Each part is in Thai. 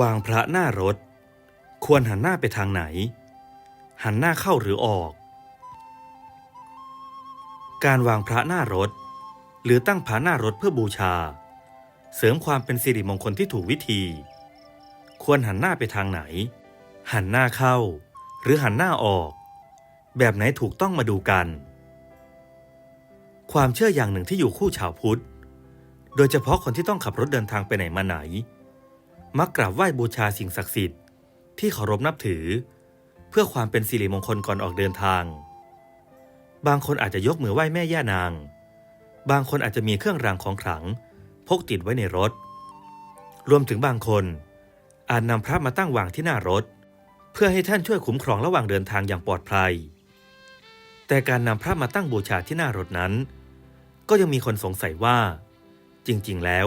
วางพระหน้ารถ ควรหันหน้าไปทางไหน หันหน้าเข้าหรือออก การวางพระหน้ารถ หรือตั้งพระหน้ารถเพื่อบูชา เสริมความเป็นสิริมงคลที่ถูกวิธี ควรหันหน้าไปทางไหน หันหน้าเข้า หรือหันหน้าออก แบบไหนถูกต้องมาดูกัน ความเชื่ออย่างหนึ่งที่อยู่คู่ชาวพุทธ โดยเฉพาะคนที่ต้องขับรถเดินทางไปไหนมาไหน มักกราบไหว้บูชาสิ่งศักดิ์สิทธิ์ที่เคารพนับถือ เพื่อความเป็นสิริมงคลก่อนออกเดินทาง บางคนอาจจะยกมือไหว้แม่ย่านาง บางคนอาจจะมีเครื่องรางของขลัง พกติดไว้ในรถ รวมถึงบางคนอาจนำพระมาตั้งวางที่หน้ารถ เพื่อให้ท่านช่วยคุ้มครองระหว่างเดินทางอย่างปลอดภัย แต่การนำพระมาตั้งบูชาที่หน้ารถนั้น ก็ยังมีคนสงสัยว่า จริงๆ แล้ว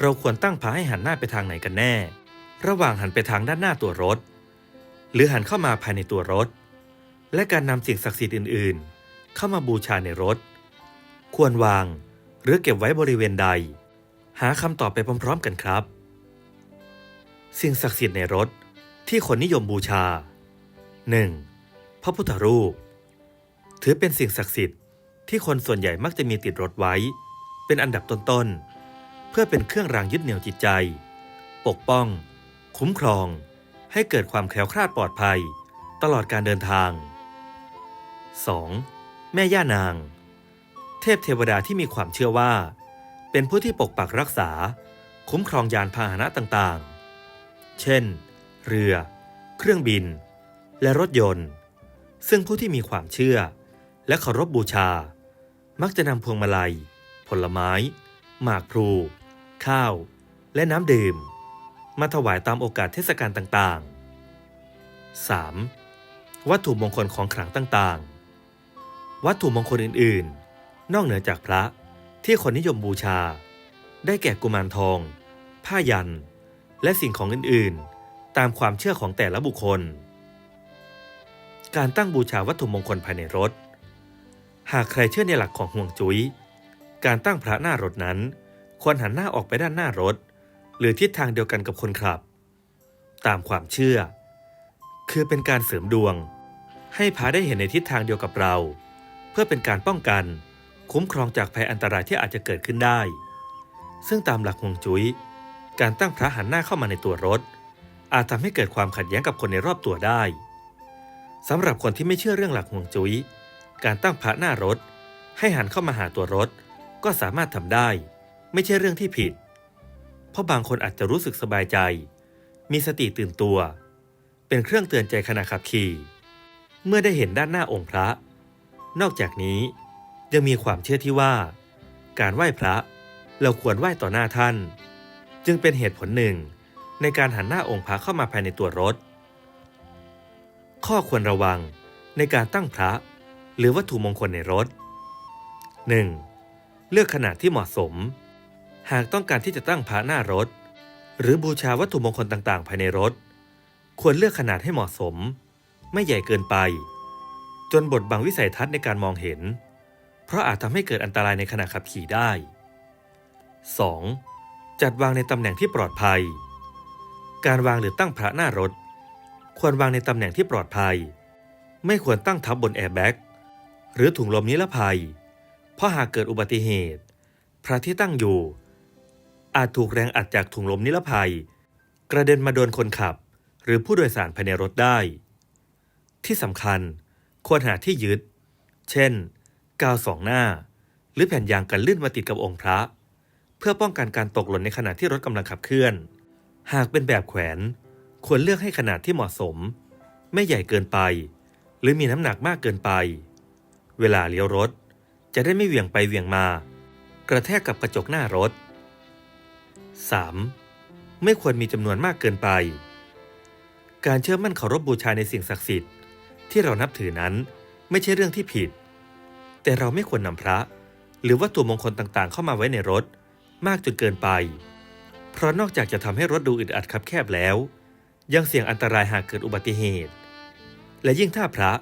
เราควรตั้งพระให้หันหน้าไปทางไหนกันแน่ ระหว่างหันไปทางด้านหน้าตัวรถ หรือหันเข้ามาภายในตัวรถ และการนำสิ่งศักดิ์สิทธิ์อื่น ๆ เข้ามาบูชาในรถ ควรวางหรือเก็บไว้บริเวณใด หาคำตอบไปพร้อม ๆ กันครับ สิ่งศักดิ์สิทธิ์ในรถที่คนนิยมบูชา 1. พระพุทธรูป ถือเป็นสิ่งศักดิ์สิทธิ์ที่คนส่วนใหญ่มักจะมีติดรถไว้ เป็นอันดับต้นๆ เพื่อเป็นเครื่องรางยึดเหนี่ยวจิตใจ ปกป้อง คุ้มครอง ให้เกิดความแคล้วคลาดปลอดภัย ตลอดการเดินทาง 2. แม่ย่านาง เทพเทวดาที่มีความเชื่อว่า เป็นผู้ที่ปกปักรักษา คุ้มครองยานพาหนะต่างๆ เช่น เรือ เครื่องบิน และรถยนต์ ซึ่งผู้ที่มีความเชื่อ และเคารพบบูชา มักจะนำพวงมาลัย ผลไม้ หมากพลู ข้าว และน้ำดื่ม มาถวายตามโอกาสเทศกาลต่างๆ 3. วัตถุมงคลของขลังต่างๆ วัตถุมงคลอื่นๆ นอกเหนือจากพระที่คนนิยมบูชา ได้แก่กุมารทอง ผ้ายัน และสิ่งของอื่นๆ ตามความเชื่อของแต่ละบุคคล การตั้งบูชาวัตถุมงคลภายในรถ หากใครเชื่อในหลักของห่วงจุย้ยการตั้งพระหน้ารถนั้น ควรหันหน้าออกไปด้านหน้ารถ หรือทิศทางเดียวกันกับคนขับ ตามความเชื่อ คือเป็นการเสริมดวง ให้พระได้เห็นในทิศทางเดียวกับเรา เพื่อเป็นการป้องกัน คุ้มครองจากภัยอันตรายที่อาจจะเกิดขึ้นได้ ซึ่งตามหลักห่วงจุย้ย การตั้งพระหันหน้าเข้ามาในตัวรถ อาจทำให้เกิดความขัดแย้งกับคนในรอบตัวได้สำหรับคนที่ไม่เชื่อเรื่องหลักห่วงจุย้ย การตั้งพระหน้ารถ ให้หันเข้ามาหาตัวรถก็สามารถทำได้ ไม่ใช่เรื่องที่ผิด เพราะบางคนอาจจะรู้สึกสบายใจ มีสติตื่นตัว เป็นเครื่องเตือนใจขณะขับขี่ เมื่อได้เห็นด้านหน้าองค์พระ นอกจากนี้ยังมีความเชื่อที่ว่า การไหว้พระเราควรไหว้ต่อหน้าท่าน จึงเป็นเหตุผลหนึ่งในการหันหน้าองค์พระเข้ามาภายในตัวรถ ข้อควรระวังในการตั้งพระ หรือวัตถุมงคลในรถ 1. เลือกขนาดที่เหมาะสม หากต้องการที่จะตั้งพระหน้ารถ หรือบูชาวัตถุมงคลต่างๆ ภายในรถ ควรเลือกขนาดให้เหมาะสม ไม่ใหญ่เกินไป จนบดบังวิสัยทัศน์ในการมองเห็น เพราะอาจทำให้เกิดอันตรายในขณะขับขี่ได้ 2. จัดวางในตำแหน่งที่ปลอดภัย การวางหรือตั้งพระหน้ารถ ควรวางในตำแหน่งที่ปลอดภัย ไม่ควรตั้งทับบนแอร์แบ็กหรือถุงลมนิรภัย เพราะหากเกิดอุบัติเหตุ พระที่ตั้งอยู่ อาจถูกแรงอัดจากถุงลมนิรภัย กระเด็นมาโดนคนขับ หรือผู้โดยสารภายในรถได้ ที่สำคัญควรหาที่ยึด เช่น กาวสองหน้า หรือแผ่นยางกันลื่นมาติดกับองค์พระ เพื่อป้องกันการตกหล่นในขณะที่รถกำลังขับเคลื่อน หากเป็นแบบแขวน ควรเลือกให้ขนาดที่เหมาะสม ไม่ใหญ่เกินไป หรือมีน้ำหนักมากเกินไป เวลาเลี้ยวรถ จะได้ไม่เหวี่ยงไปเหวี่ยงมา กระแทกกับกระจกหน้ารถ 3. ไม่ควรมีจำนวนมากเกินไป การเชื่อมั่นเคารพบบูชาในสิ่งศักดิ์สิทธิ์ที่เรานับถือนั้นไม่ใช่เรื่องที่ผิด แต่เราไม่ควรนำพระ หรือวัตถุมงคลต่างๆ เข้ามาไว้ในรถ มากจนเกินไป เพราะนอกจากจะทำให้รถดูอึดอัดคับแคบแล้ว ยังเสี่ยงอันตรายหากเกิดอุบัติเหตุ และยิ่งถ้าพระ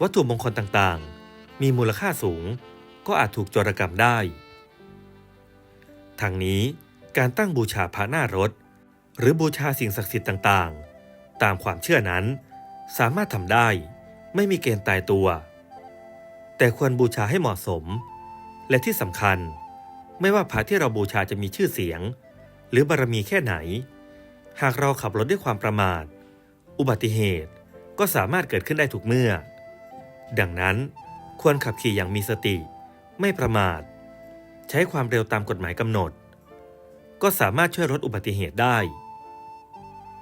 วัตถุมงคลต่างๆ มีมูลค่าสูง ก็อาจถูกโจรกรรมได้ทางนี้ การตั้งบูชาพระหน้ารถ หรือบูชาสิ่งศักดิ์สิทธิ์ต่างๆ ตามความเชื่อนั้น สามารถทำได้ไม่มีเกณฑ์ตายตัว แต่ควรบูชาให้เหมาะสม และที่สำคัญ ไม่ว่าพระที่เราบูชาจะมีชื่อเสียง หรือบารมีแค่ไหน หากเราขับรถด้วยความประมาท อุบัติเหตุก็สามารถเกิดขึ้นได้ทุกเมื่อ ดังนั้นควรขับขี่อย่างมีสติ ไม่ประมาท ใช้ความเร็วตามกฎหมายกำหนด ก็สามารถช่วยลดอุบัติเหตุได้